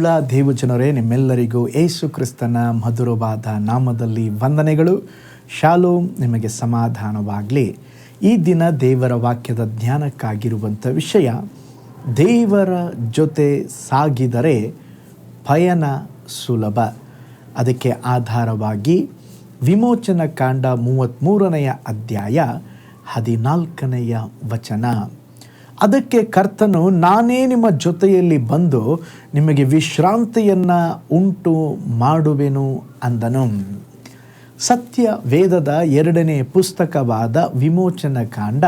ಪ್ರೀತಿಯುಳ್ಳ ದೇವಜನರೇ, ನಿಮ್ಮೆಲ್ಲರಿಗೂ ಏಸು ಕ್ರಿಸ್ತನ ಮಧುರವಾದ ನಾಮದಲ್ಲಿ ವಂದನೆಗಳು. ಶಾಲೋಮ್, ನಿಮಗೆ ಸಮಾಧಾನವಾಗಲಿ. ಈ ದಿನ ದೇವರ ವಾಕ್ಯದ ಧ್ಯಾನಕ್ಕಾಗಿರುವಂಥ ವಿಷಯ, ದೇವರ ಜೊತೆ ಸಾಗಿದರೆ ಪಯನ ಸುಲಭ. ಅದಕ್ಕೆ ಆಧಾರವಾಗಿ ವಿಮೋಚನ ಕಾಂಡ ಮೂವತ್ತ್ಮೂರನೆಯ ಅಧ್ಯಾಯ ಹದಿನಾಲ್ಕನೆಯ ವಚನ. ಅದಕ್ಕೆ ಕರ್ತನು, ನಾನೇ ನಿಮ್ಮ ಜೊತೆಯಲ್ಲಿ ಬಂದು ನಿಮಗೆ ವಿಶ್ರಾಂತಿಯನ್ನು ಉಂಟು ಮಾಡುವೆನು ಅಂದನು. ಸತ್ಯ ವೇದದ ಎರಡನೇ ಪುಸ್ತಕವಾದ ವಿಮೋಚನ ಕಾಂಡ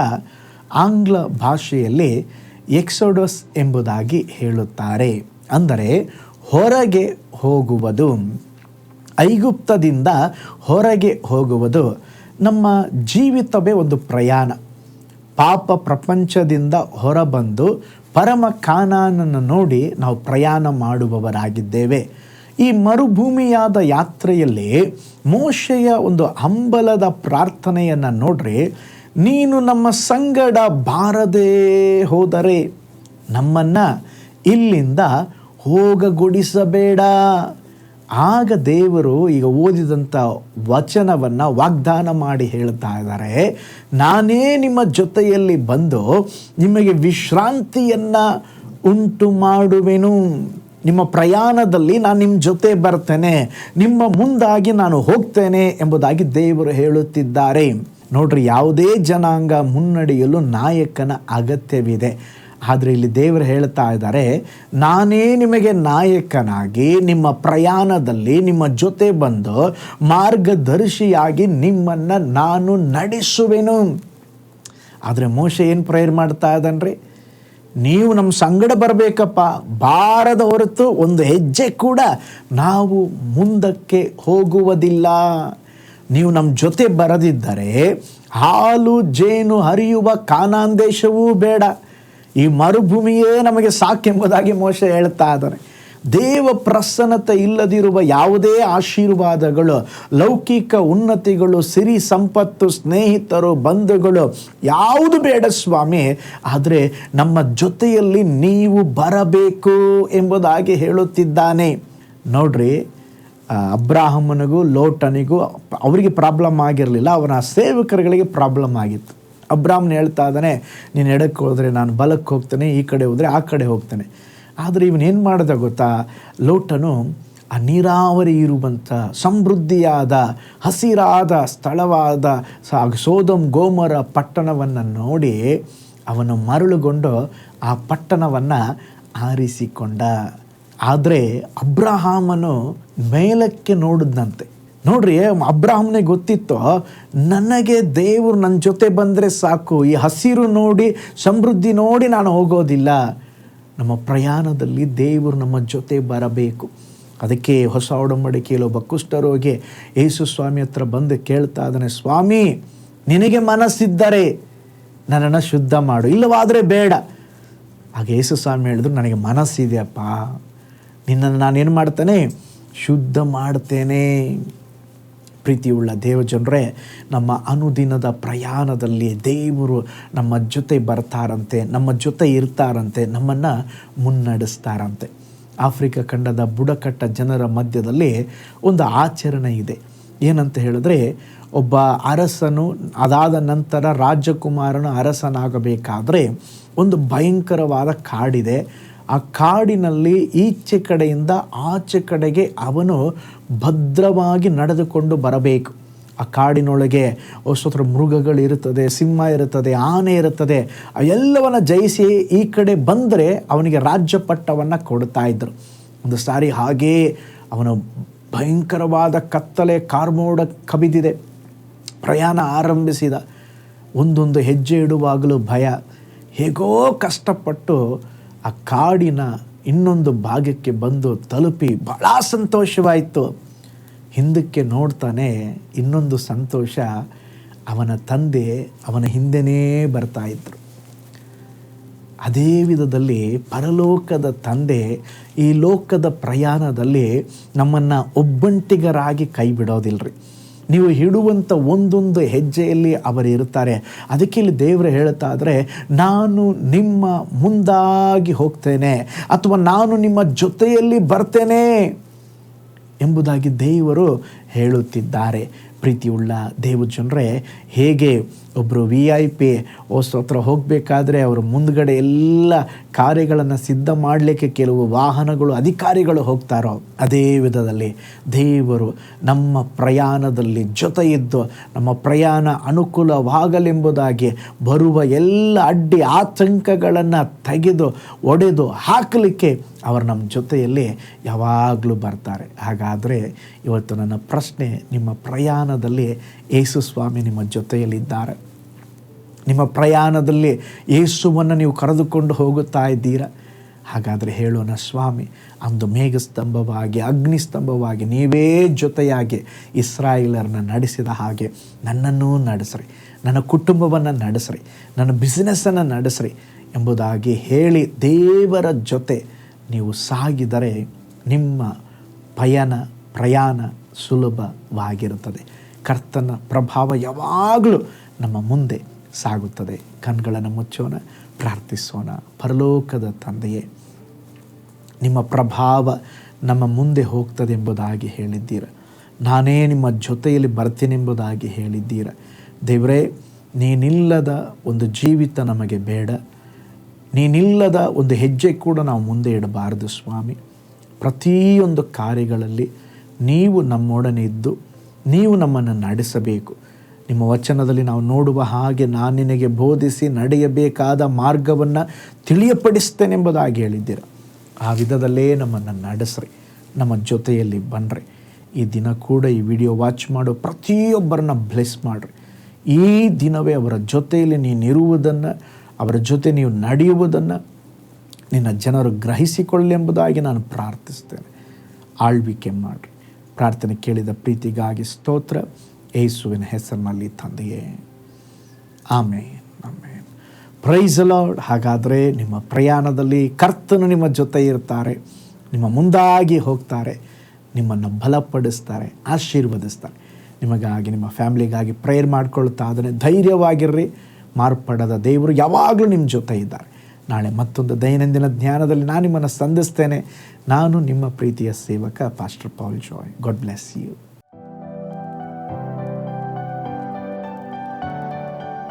ಆಂಗ್ಲ ಭಾಷೆಯಲ್ಲಿ ಎಕ್ಸೋಡಸ್ ಎಂಬುದಾಗಿ ಹೇಳುತ್ತಾರೆ. ಅಂದರೆ, ಹೊರಗೆ ಹೋಗುವುದು. ಐಗುಪ್ತದಿಂದ ಹೊರಗೆ ಹೋಗುವುದು ನಮ್ಮ ಜೀವಿತವೇ ಒಂದು ಪ್ರಯಾಣ. ಪಾಪ ಪ್ರಪಂಚದಿಂದ ಹೊರಬಂದು ಪರಮ ಕಾನಾನನ್ನು ನೋಡಿ ನಾವು ಪ್ರಯಾಣ ಮಾಡುವವರಾಗಿದ್ದೇವೆ. ಈ ಮರುಭೂಮಿಯಾದ ಯಾತ್ರೆಯಲ್ಲಿ ಮೋಶೆಯ ಒಂದು ಹಂಬಲದ ಪ್ರಾರ್ಥನೆಯನ್ನು ನೋಡ್ರಿ, ನೀನು ನಮ್ಮ ಸಂಗಡ ಬಾರದೇ ಹೋದರೆ ನಮ್ಮನ್ನು ಇಲ್ಲಿಂದ ಹೋಗಗೊಡಿಸಬೇಡ. ಆಗ ದೇವರು ಈಗ ಓದಿದಂಥ ವಚನವನ್ನು ವಾಗ್ದಾನ ಮಾಡಿ ಹೇಳ್ತಾ ಇದ್ದಾರೆ. ನಾನೇ ನಿಮ್ಮ ಜೊತೆಯಲ್ಲಿ ಬಂದು ನಿಮಗೆ ವಿಶ್ರಾಂತಿಯನ್ನು ಉಂಟು ಮಾಡುವೆನು. ನಿಮ್ಮ ಪ್ರಯಾಣದಲ್ಲಿ ನಾನು ನಿಮ್ಮ ಜೊತೆ ಬರ್ತೇನೆ. ನಿಮ್ಮ ಮುಂದಾಗಿ ನಾನು ಹೋಗ್ತೇನೆ ಎಂಬುದಾಗಿ ದೇವರು ಹೇಳುತ್ತಿದ್ದಾರೆ. ನೋಡ್ರಿ, ಯಾವುದೇ ಜನಾಂಗ ಮುನ್ನಡೆಯಲು ನಾಯಕನ ಅಗತ್ಯವಿದೆ. ಆದರೆ ಇಲ್ಲಿ ದೇವರು ಹೇಳ್ತಾ ಇದ್ದಾರೆ, ನಾನೇ ನಿಮಗೆ ನಾಯಕನಾಗಿ ನಿಮ್ಮ ಪ್ರಯಾಣದಲ್ಲಿ ನಿಮ್ಮ ಜೊತೆ ಬಂದು ಮಾರ್ಗದರ್ಶಿಯಾಗಿ ನಿಮ್ಮನ್ನು ನಾನು ನಡೆಸುವೆನು. ಆದರೆ ಮೋಶ ಏನು ಪ್ರೇಯರ್ ಮಾಡ್ತಾ ಇದ್ದಾನ್ರಿ? ನೀವು ನಮ್ಮ ಸಂಗಡ ಬರಬೇಕಪ್ಪ, ಬಾರದ ಹೊರತು ಒಂದು ಹೆಜ್ಜೆ ಕೂಡ ನಾವು ಮುಂದಕ್ಕೆ ಹೋಗುವುದಿಲ್ಲ. ನೀವು ನಮ್ಮ ಜೊತೆ ಬರದಿದ್ದರೆ ಹಾಲು ಜೇನು ಹರಿಯುವ ಕಾನಾಂದೇಶವೂ ಬೇಡ. ಈ ಮರುಭೂಮಿಯೇ ನಮಗೆ ಸಾಕೆಂಬುದಾಗಿ ಮೋಶ ಹೇಳ್ತಾ ಇದ್ದಾರೆ ದೇವ ಪ್ರಸನ್ನತೆ ಇಲ್ಲದಿರುವ ಯಾವುದೇ ಆಶೀರ್ವಾದಗಳು, ಲೌಕಿಕ ಉನ್ನತಿಗಳು, ಸಿರಿ ಸಂಪತ್ತು, ಸ್ನೇಹಿತರು, ಬಂಧುಗಳು, ಯಾವುದು ಬೇಡ ಸ್ವಾಮಿ, ಆದರೆ ನಮ್ಮ ಜೊತೆಯಲ್ಲಿ ನೀವು ಬರಬೇಕು ಎಂಬುದಾಗಿ ಹೇಳುತ್ತಿದ್ದಾನೆ. ನೋಡ್ರಿ ಅಬ್ರಾಹಮನಿಗೂ ಲೋಟನಿಗೂ ಅವರಿಗೆ ಪ್ರಾಬ್ಲಮ್ ಆಗಿರಲಿಲ್ಲ, ಅವನ ಸೇವಕರುಗಳಿಗೆ ಪ್ರಾಬ್ಲಮ್ ಆಗಿತ್ತು. ಅಬ್ರಾಹ್ಮನ್ ಹೇಳ್ತಾ ಇದ್ದಾನೆ, ನೀನು ಎಡಕ್ಕೆ ಹೋದರೆ ನಾನು ಬಲಕ್ಕೆ ಹೋಗ್ತೇನೆ, ಈ ಕಡೆ ಹೋದರೆ ಆ ಕಡೆ ಹೋಗ್ತೇನೆ. ಆದರೆ ಇವನೇನು ಮಾಡಿದ ಗೊತ್ತಾ? ಲೋಟನು ಆ ನೀರಾವರಿ ಇರುವಂಥ ಸಮೃದ್ಧಿಯಾದ, ಹಸಿರಾದ ಸ್ಥಳವಾದ ಸೋದಂ ಗೋಮರ ಪಟ್ಟಣವನ್ನು ನೋಡಿ ಅವನು ಮರಳುಗೊಂಡು ಆ ಪಟ್ಟಣವನ್ನು ಆರಿಸಿಕೊಂಡ. ಆದರೆ ಅಬ್ರಹಾಮನು ಮೇಲಕ್ಕೆ ನೋಡಿದಂತೆ ನೋಡ್ರಿ ಅಬ್ರಾಹ್ಮನೆ ಗೊತ್ತಿತ್ತು ನನಗೆ ದೇವರು ನನ್ನ ಜೊತೆ ಬಂದರೆ ಸಾಕು. ಈ ಹಸಿರು ನೋಡಿ, ಸಮೃದ್ಧಿ ನೋಡಿ ನಾನು ಹೋಗೋದಿಲ್ಲ. ನಮ್ಮ ಪ್ರಯಾಣದಲ್ಲಿ ದೇವರು ನಮ್ಮ ಜೊತೆ ಬರಬೇಕು. ಅದಕ್ಕೆ ಹೊಸ ಒಡಂಬಡಿಕೆಯಲ್ಲಿ ಒಬ್ಬ ಕುಷ್ಠರೋಗಿ ಯೇಸು ಸ್ವಾಮಿ ಹತ್ರ ಬಂದು ಕೇಳ್ತಾ ಇದ್ದಾನೆ, ಸ್ವಾಮಿ, ನಿನಗೆ ಮನಸ್ಸಿದ್ದರೆ ನನ್ನನ್ನು ಶುದ್ಧ ಮಾಡು, ಇಲ್ಲವಾದರೆ ಬೇಡ. ಆಗ ಯೇಸು ಸ್ವಾಮಿ ಹೇಳಿದ್ರು, ನನಗೆ ಮನಸ್ಸಿದೆಯಪ್ಪ. ನಿನ್ನನ್ನು ನಾನೇನು ಮಾಡ್ತೇನೆ? ಶುದ್ಧ ಮಾಡ್ತೇನೆ. ಪ್ರೀತಿಯುಳ್ಳ ದೇವಜನರೇ, ನಮ್ಮ ಅನುದಿನದ ಪ್ರಯಾಣದಲ್ಲಿ ದೇವರು ನಮ್ಮ ಜೊತೆ ಬರ್ತಾರಂತೆ, ನಮ್ಮ ಜೊತೆ ಇರ್ತಾರಂತೆ, ನಮ್ಮನ್ನು ಮುನ್ನಡೆಸ್ತಾರಂತೆ. ಆಫ್ರಿಕಾ ಖಂಡದ ಬುಡಕಟ್ಟ ಜನರ ಮಧ್ಯದಲ್ಲಿ ಒಂದು ಆಚರಣೆ ಇದೆ. ಏನಂತ ಹೇಳಿದ್ರೆ, ಒಬ್ಬ ಅರಸನು ಅದಾದ ನಂತರ ರಾಜಕುಮಾರನು ಅರಸನಾಗಬೇಕಾದ್ರೆ ಒಂದು ಭಯಂಕರವಾದ ಕಾಡಿದೆ. ಆ ಕಾಡಿನಲ್ಲಿ ಈಚೆ ಕಡೆಯಿಂದ ಆಚೆ ಕಡೆಗೆ ಅವನು ಭದ್ರವಾಗಿ ನಡೆದುಕೊಂಡು ಬರಬೇಕು. ಆ ಕಾಡಿನೊಳಗೆ ಹೊಸತ್ರ ಮೃಗಗಳಿರುತ್ತದೆ, ಸಿಂಹ ಇರುತ್ತದೆ, ಆನೆ ಇರುತ್ತದೆ. ಎಲ್ಲವನ್ನ ಜಯಿಸಿ ಈ ಕಡೆ ಬಂದರೆ ಅವನಿಗೆ ರಾಜ್ಯ ಪಟ್ಟವನ್ನು ಕೊಡ್ತಾ ಇದ್ದರು ಒಂದು ಸಾರಿ ಹಾಗೇ ಅವನು ಭಯಂಕರವಾದ ಕತ್ತಲೆ ಕಾರ್ಮೋಡ ಕಬಿದಿದೆ ಪ್ರಯಾಣ ಆರಂಭಿಸಿದ. ಒಂದೊಂದು ಹೆಜ್ಜೆ ಇಡುವಾಗಲೂ ಭಯ. ಹೇಗೋ ಕಷ್ಟಪಟ್ಟು ಆ ಕಾಡಿನ ಇನ್ನೊಂದು ಭಾಗಕ್ಕೆ ಬಂದು ತಲುಪಿ ಭಾಳ ಸಂತೋಷವಾಯಿತು. ಹಿಂದಕ್ಕೆ ನೋಡ್ತಾನೆ ಇನ್ನೊಂದು ಸಂತೋಷ, ಅವನ ತಂದೆ ಅವನ ಹಿಂದೆನೇ ಬರ್ತಾ ಇದ್ರು. ಅದೇ ವಿಧದಲ್ಲಿ ಪರಲೋಕದ ತಂದೆ ಈ ಲೋಕದ ಪ್ರಯಾಣದಲ್ಲಿ ನಮ್ಮನ್ನು ಒಬ್ಬಂಟಿಗರಾಗಿ ಕೈ ಬಿಡೋದಿಲ್ಲರಿ ನೀವು ಇಡುವಂಥ ಒಂದೊಂದು ಹೆಜ್ಜೆಯಲ್ಲಿ ಅವರು ಇರ್ತಾರೆ ಅದಕ್ಕೆ ಇಲ್ಲಿ ದೇವರು ಹೇಳ್ತಾ ಆದರೆ ನಾನು ನಿಮ್ಮ ಮುಂದಾಗಿ ಹೋಗ್ತೇನೆ ಅಥವಾ ನಾನು ನಿಮ್ಮ ಜೊತೆಯಲ್ಲಿ ಬರ್ತೇನೆ ಎಂಬುದಾಗಿ ದೇವರು ಹೇಳುತ್ತಿದ್ದಾರೆ. ಪ್ರೀತಿಯುಳ್ಳ ದೇವ ಜನರೇ ಹೇಗೆ ಒಬ್ಬರು ವಿ ಐ ಪಿ ಹತ್ರ ಹೋಗಬೇಕಾದ್ರೆ ಅವರ ಮುಂದ್ಗಡೆ ಎಲ್ಲ ಕಾರ್ಯಗಳನ್ನು ಸಿದ್ಧ ಮಾಡಲಿಕ್ಕೆ ಕೆಲವು ವಾಹನಗಳು, ಅಧಿಕಾರಿಗಳು ಹೋಗ್ತಾರೋ ಅದೇ ವಿಧದಲ್ಲಿ ದೇವರು ನಮ್ಮ ಪ್ರಯಾಣದಲ್ಲಿ ಜೊತೆ ಇದ್ದು ನಮ್ಮ ಪ್ರಯಾಣ ಅನುಕೂಲವಾಗಲೆಂಬುದಾಗಿ ಬರುವ ಎಲ್ಲ ಅಡ್ಡಿ ಆತಂಕಗಳನ್ನು ತೆಗೆದು, ಒಡೆದು ಹಾಕಲಿಕ್ಕೆ ಅವರು ನಮ್ಮ ಜೊತೆಯಲ್ಲಿ ಯಾವಾಗಲೂ ಬರ್ತಾರೆ. ಹಾಗಾದರೆ ಇವತ್ತು ನನ್ನ ಪ್ರಶ್ನೆ, ನಿಮ್ಮ ಪ್ರಯಾಣದಲ್ಲಿ ಯೇಸು ಸ್ವಾಮಿ ನಿಮ್ಮ ಜೊತೆಯಲ್ಲಿದ್ದಾರೆ. ನಿಮ್ಮ ಪ್ರಯಾಣದಲ್ಲಿ ಯೇಸುವನ್ನು ನೀವು ಕರೆದುಕೊಂಡು ಹೋಗುತ್ತಾ ಇದ್ದೀರಾ? ಹಾಗಾದರೆ ಹೇಳೋಣ, ಸ್ವಾಮಿ, ಅಂದು ಮೇಘಸ್ತಂಭವಾಗಿ, ಅಗ್ನಿಸ್ತಂಭವಾಗಿ ನೀವೇ ಜೊತೆಯಾಗಿ ಇಸ್ರಾಯೇಲರನ್ನ ನಡೆಸಿದ ಹಾಗೆ ನನ್ನನ್ನು ನಡೆಸ್ರಿ, ನನ್ನ ಕುಟುಂಬವನ್ನು ನಡೆಸ್ರಿ, ನನ್ನ ಬಿಸ್ನೆಸ್ಸನ್ನು ನಡೆಸ್ರಿ ಎಂಬುದಾಗಿ ಹೇಳಿ ದೇವರ ಜೊತೆ ನೀವು ಸಾಗಿದರೆ ನಿಮ್ಮ ಪಯಣ, ಪ್ರಯಾಣ ಸುಲಭವಾಗಿರುತ್ತದೆ. ಕರ್ತನ ಪ್ರಭಾವ ಯಾವಾಗಲೂ ನಮ್ಮ ಮುಂದೆ ಸಾಗುತ್ತದೆ. ಕಣ್ಗಳನ್ನು ಮುಚ್ಚೋಣ, ಪ್ರಾರ್ಥಿಸೋಣ. ಪರಲೋಕದ ತಂದೆಯೇ, ನಿಮ್ಮ ಪ್ರಭಾವ ನಮ್ಮ ಮುಂದೆ ಹೋಗ್ತದೆ ಎಂಬುದಾಗಿ ಹೇಳಿದ್ದೀರ. ನಾನೇ ನಿಮ್ಮ ಜೊತೆಯಲ್ಲಿ ಬರ್ತೀನೆಂಬುದಾಗಿ ಹೇಳಿದ್ದೀರ. ದೇವರೇ, ನೀನಿಲ್ಲದ ಒಂದು ಜೀವಿತ ನಮಗೆ ಬೇಡ. ನೀನಿಲ್ಲದ ಒಂದು ಹೆಜ್ಜೆ ಕೂಡ ನಾವು ಮುಂದೆ ಇಡಬಾರದು ಸ್ವಾಮಿ. ಪ್ರತಿಯೊಂದು ಕಾರ್ಯಗಳಲ್ಲಿ ನೀವು ನಮ್ಮೊಡನೆ ಇದ್ದು, ನೀವು ನಮ್ಮನ್ನು ನಡೆಸಬೇಕು. ನಿಮ್ಮ ವಚನದಲ್ಲಿ ನಾವು ನೋಡುವ ಹಾಗೆ ನಾನು ನಿನಗೆ ಬೋಧಿಸಿ ನಡೆಯಬೇಕಾದ ಮಾರ್ಗವನ್ನು ತಿಳಿಯಪಡಿಸ್ತೇನೆಂಬುದಾಗಿ ಹೇಳಿದ್ದೀರ? ಆ ವಿಧದಲ್ಲೇ ನಮ್ಮನ್ನು ನಡೆಸ್ರಿ, ನಮ್ಮ ಜೊತೆಯಲ್ಲಿ ಬನ್ನಿರಿ ಈ ದಿನ ಕೂಡ ಈ ವಿಡಿಯೋ ವಾಚ್ ಮಾಡೋ ಪ್ರತಿಯೊಬ್ಬರನ್ನ ಬ್ಲೆಸ್ ಮಾಡಿರಿ. ಈ ದಿನವೇ ಅವರ ಜೊತೆಯಲ್ಲಿ ನೀನಿರುವುದನ್ನು ಅವರ ಜೊತೆ ನೀವು ನಡೆಯುವುದನ್ನು ನಿನ್ನ ಜನರು ಗ್ರಹಿಸಿಕೊಳ್ಳೆಂಬುದಾಗಿ ನಾನು ಪ್ರಾರ್ಥಿಸ್ತೇನೆ. ಆಳ್ವಿಕೆ ಮಾಡಿರಿ. ಪ್ರಾರ್ಥನೆ ಕೇಳಿದ ಪ್ರೀತಿಗಾಗಿ ಸ್ತೋತ್ರ. ಏಸುವಿನ ಹೆಸರಿನಲ್ಲಿ ತಂದೆಯೇ. ಆಮೇನ್ ಆಮೇನ್. ಪ್ರೈಸ್ ಲಾರ್ಡ್ ಹಾಗಾದರೆ ನಿಮ್ಮ ಪ್ರಯಾಣದಲ್ಲಿ ಕರ್ತನು ನಿಮ್ಮ ಜೊತೆ ಇರ್ತಾರೆ. ನಿಮ್ಮ ಮುಂದಾಗಿ ಹೋಗ್ತಾರೆ. ನಿಮ್ಮನ್ನು ಬಲಪಡಿಸ್ತಾರೆ, ಆಶೀರ್ವದಿಸ್ತಾರೆ. ನಿಮಗಾಗಿ, ನಿಮ್ಮ ಫ್ಯಾಮಿಲಿಗಾಗಿ ಪ್ರೇಯರ್ ಮಾಡ್ಕೊಳ್ತಾ ಆದರೆ ಧೈರ್ಯವಾಗಿರ್ರಿ. ಮಾರ್ಪಡದ ದೇವರು ಯಾವಾಗಲೂ ನಿಮ್ಮ ಜೊತೆ ಇದ್ದಾರೆ. ನಾಳೆ ಮತ್ತೊಂದು ದೈನಂದಿನ ಜ್ಞಾನದಲ್ಲಿ ನಾನು ನಿಮ್ಮನ್ನು ಸಂಧಿಸ್ತೇನೆ. ನಾನು ನಿಮ್ಮ ಪ್ರೀತಿಯ ಸೇವಕ pastor Paul Joy God bless you